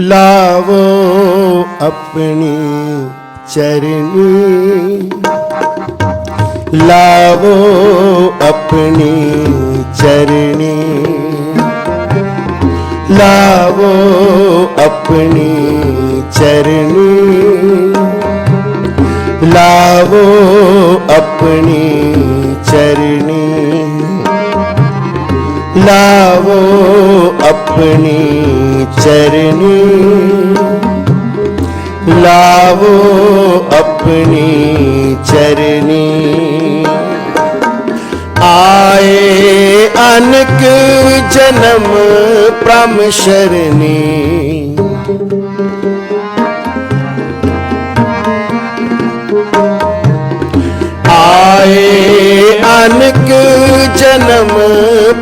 ਲਾਵੋ ਆਪਣੀ ਚਰਨੀ ਲਾਵੋ ਆਪਣੀ ਚਰਨੀ ਲਾਵੋ ਆਪਣੀ ਚਰਨੀ ਲਾਵੋ ਆਪਣੀ ਆਪਣੀ ਚਰਨੀ ਲਾਵੋ ਆਪਣੀ ਚਰਨੀ ਆਏ ਅਨਕ ਜਨਮ ਪ੍ਰਮ ਸ਼ਰਨੀ ਆਏ ਅਨਕ ਜਨਮ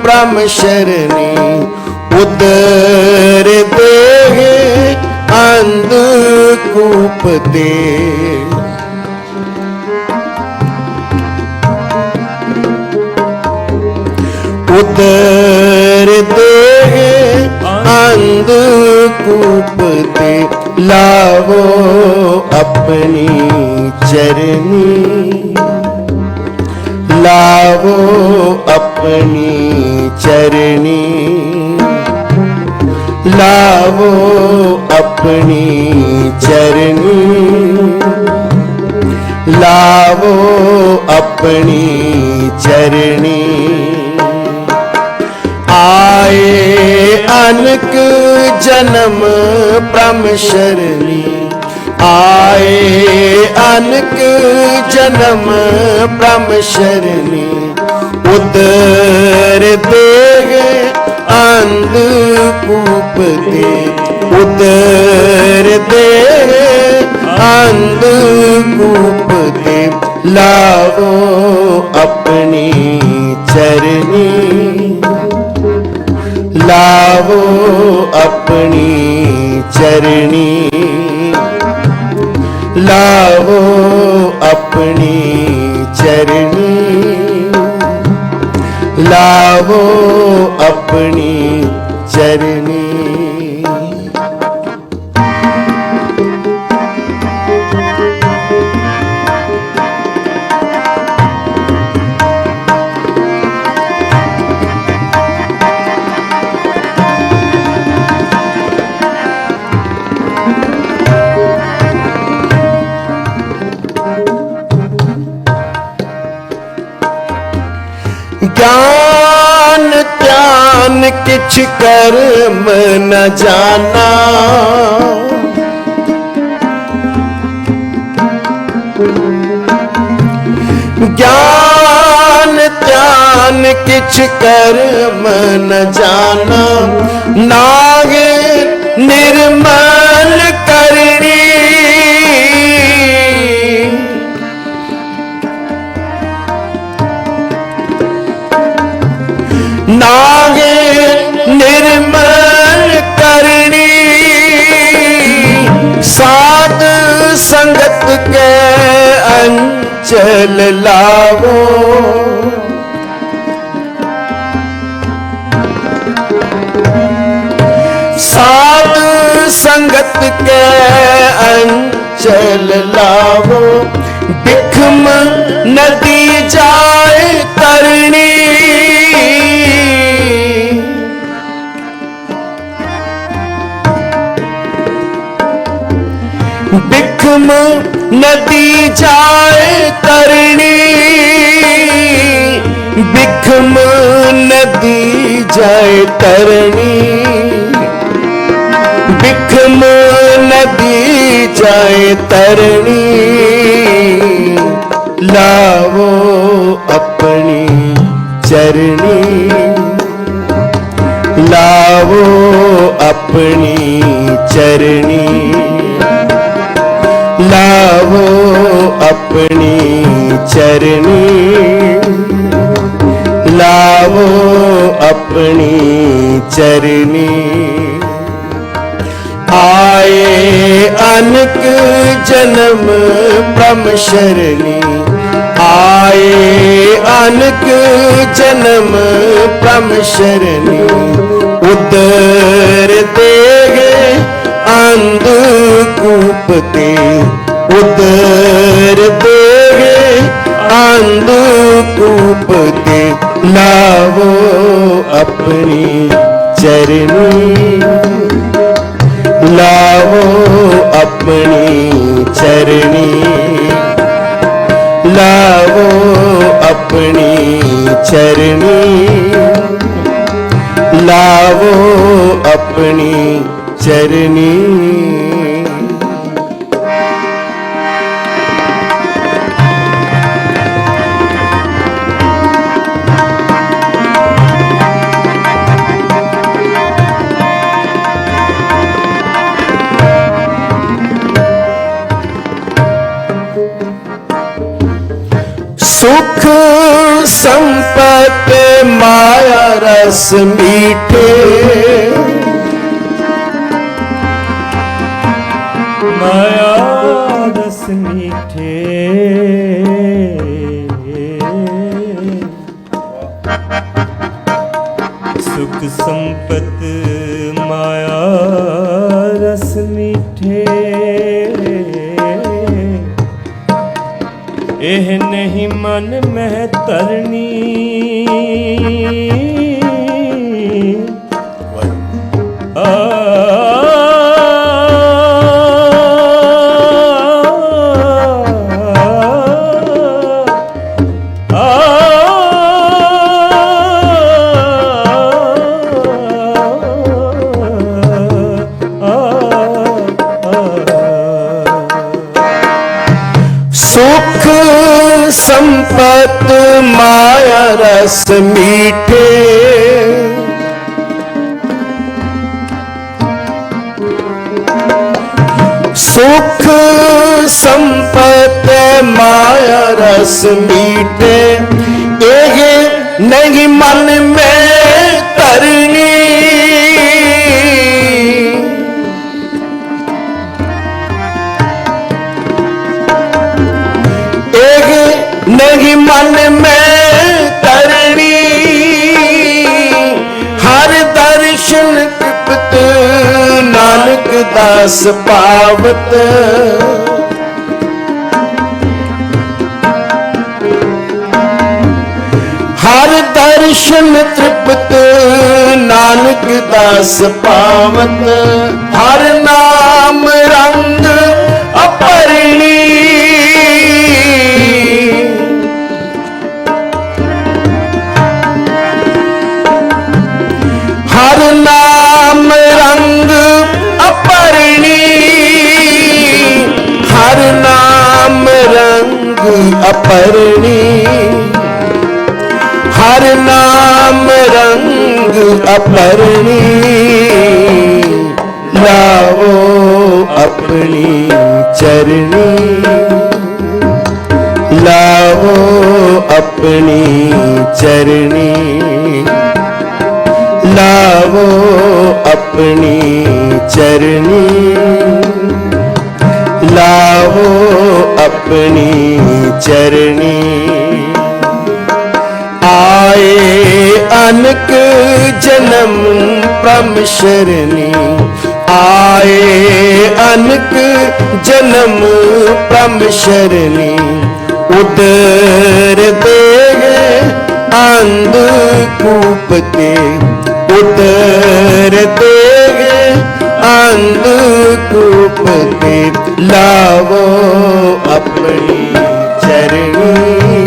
ਪ੍ਰਮ ਸ਼ਰਨੀ ਉਦਰ ਦੇ ਅੰਧ ਕੂਪ ਦੇ ਉਦਰ ਦੇ ਅੰਧ ਕੂਪ ਤੇ ਲਾਵੋ ਆਪਣੀ ਚਰਨੀ। ਲਾਵੋ ਆਪਣੀ ਚਰਨੀ। ਲਾਵੋ ਆਪਣੀ ਚਰਨੀ। ਲਾਵੋ ਆਪਣੀ ਚਰਨੀ। ਆਏ ਅਨਕ ਜਨਮ ਪ੍ਰਮ ਸ਼ਰਨੀ। ਆਏ ਅਨਕ ਜਨਮ ਪ੍ਰਮ ਸ਼ਰਨੀ। ਉਦਰ ਦੇ ਅੰਧ ਕੂਪ ਦੇ ਉਦਰ ਦੇ ਅੰਧ ਕੂਪ ਦੇ ਲਾਵੋ ਆਪਣੀ ਚਰਨੀ ਲਾਵੋ ਆਪਣੀ ਚਰਨੀ ਲਾਵੋ ਆਪਣੀ ਚਰਨੀ ਲਾਵੋ ਆਪਣੀ ਚਰਨੀ ਗਿਆਨ ਧਿਆਨ ਕਿਛ ਕਰਮ ਨ ਜਾਣਾ ਗਿਆਨ ਧਿਆਨ ਕਿਛ ਕਰਮ ਨ ਜਾਣਾ ਅੰਚਲ ਲਾਵੋ ਸਾਧ ਸੰਗਤ ਕੇ ਅੰਚਲ ਲਾਵੋ ਬਿਖਮ ਨਦੀ ਜਾਏ ਕਰਨੀ ਬਿਖਮ ਨਦੀ ਜਾਏ ਕਰਨੀ ਬਿਖਮ ਨਦੀ ਜਾਏ ਤਰਣੀ। ਬਿਖਮ ਨਦੀ ਜਾਏ ਤਰਣੀ। ਲਾਵੋ ਆਪਣੀ ਚਰਣੀ। ਲਾਵੋ ਆਪਣੀ ਚਰਣੀ। ਲਾਵੋ ਆਪਣੀ ਚਰਣੀ ਲਾਵੋ ਆਪਣੀ ਚਰਣੀ ਆਏ ਅਨਕ ਜਨਮ ਬ੍ਰਹਮ ਸ਼ਰਣੀ ਆਏ ਅਨਕ ਜਨਮ ਬ੍ਰਹਮ ਸ਼ਰਣੀ ਉਦਰ ਦੇਗੇ ਅੰਧ ਕੂਪ ਤੇ ਉਦਰ ਦੇਗੇ ਅੰਧ ਕੂਪ ਤੇ ਲਾਵੋ ਆਪਣੀ ਚਰਨੀ। ਲਾਵੋ ਆਪਣੀ ਚਰਨੀ। ਲਾਵੋ ਆਪਣੀ ਚਰਨੀ। ਲਾਵੋ ਆਪਣੀ ਸੰਪਤ ਮਾਇਆ ਰਸ ਮੀਠੇ। ਮਾਇਆ ਰਸ ਮੀਠੇ। ਸੁਖ ਸੰਪਤ ਮਾਇਆ ਰਸ ਮੀਠੇ ਇਹ ਨਹੀਂ ਮਨ ਮਹਿ ਤਰਨੀ। ਮਾਇਆ ਰਸ ਮੀਠੇ ਸੁਖ ਸੰਪਤ ਮਾਇਆ ਰਸ ਮੀਠੇ ਇਹ ਨਹੀਂ ਮਨ ਮੈਂ ਧਰਨੀ ਇਹ ਨਹੀਂ ਦਾਸ ਪਾਵਤ। ਹਰ ਦਰਸ਼ਨ ਤ੍ਰਿਪਤ ਨਾਨਕ ਦਾਸ ਪਾਵਤ। ਹਰ ਨਾਮ ਰੰਗ ਰੰਗ ਅਪਰਣੀ ਆਪਣੀ ਚਰਣੀ ਲਾਓ ਆਪਣੀ ਚਰਣੀ ਲਾਵੋ ਆਪਣੀ ਚਰਨੀ ਲਾਵੋ ਆਪਣੀ ਚਰਨੀ ਅਨਕ ਜਨਮ ਪ੍ਰਮ ਸ਼ਰਨੀ। ਆਏ ਅਨਕ ਜਨਮ ਪ੍ਰਮ ਸ਼ਰਨੀ। ਉਦਰ ਦੇ ਅੰਧ ਕੂਪ ਤੇ ਉਦਰ ਦੇ ਅੰਧ ਕੂਪ ਤੇ ਲਾਵੋ ਆਪਣੀ ਚਰਣੀ।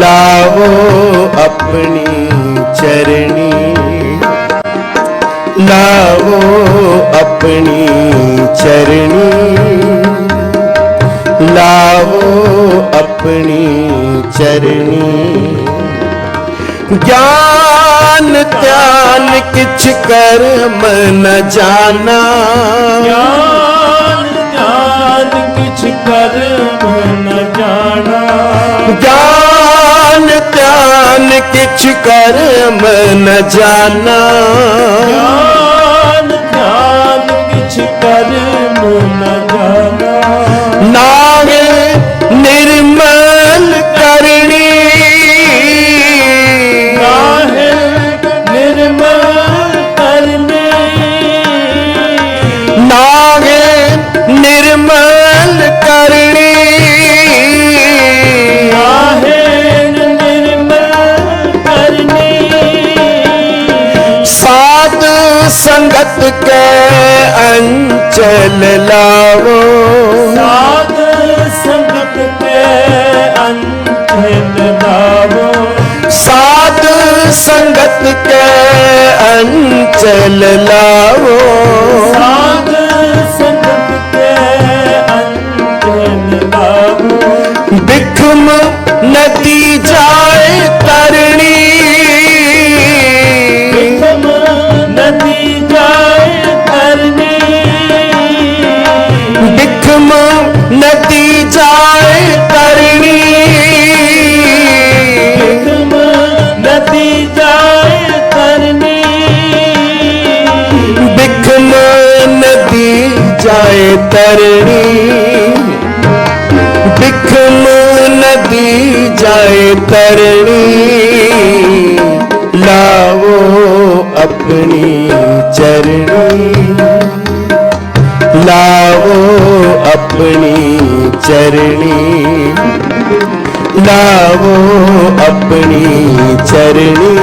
ਲਾ ਆਪਣੀ ਚਰਣੀ ਲਾਵੋ ਆਪਣੀ ਚਰਣੀ ਗਿਆਨ ਧਿਆਨ ਕਿਛ ਕਰਮ ਨ ਜਾਣਾ ਗਿਆਨ ਗਿਆਨ ਕਿਛ ਕਰਮ ਨ ਜਾਣਾ ਗਿਆਨ ਧਿਆਨ ਕਿਛ ਕਰਮ ਨ ਜਾਣਾ संगत के अंचल लाओ साध संगत के अंचल लाओ साध संगत के अंचल लाओ ਤਰਣੀ। ਬਿਖ ਨੂੰ ਨਦੀ ਜਾਏ ਤਰਣੀ। ਲਾਵੋ ਆਪਣੀ ਚਰਣੀ। ਲਾਵੋ ਆਪਣੀ ਚਰਣੀ। ਲਾਵੋ ਆਪਣੀ ਚਰਣੀ।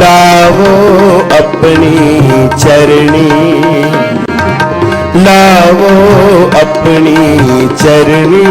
ਲਾਵੋ ਆਪਣੀ ਚਰਣੀ। ਲਾਵੋ ਆਪਣੀ ਚਰਨੀ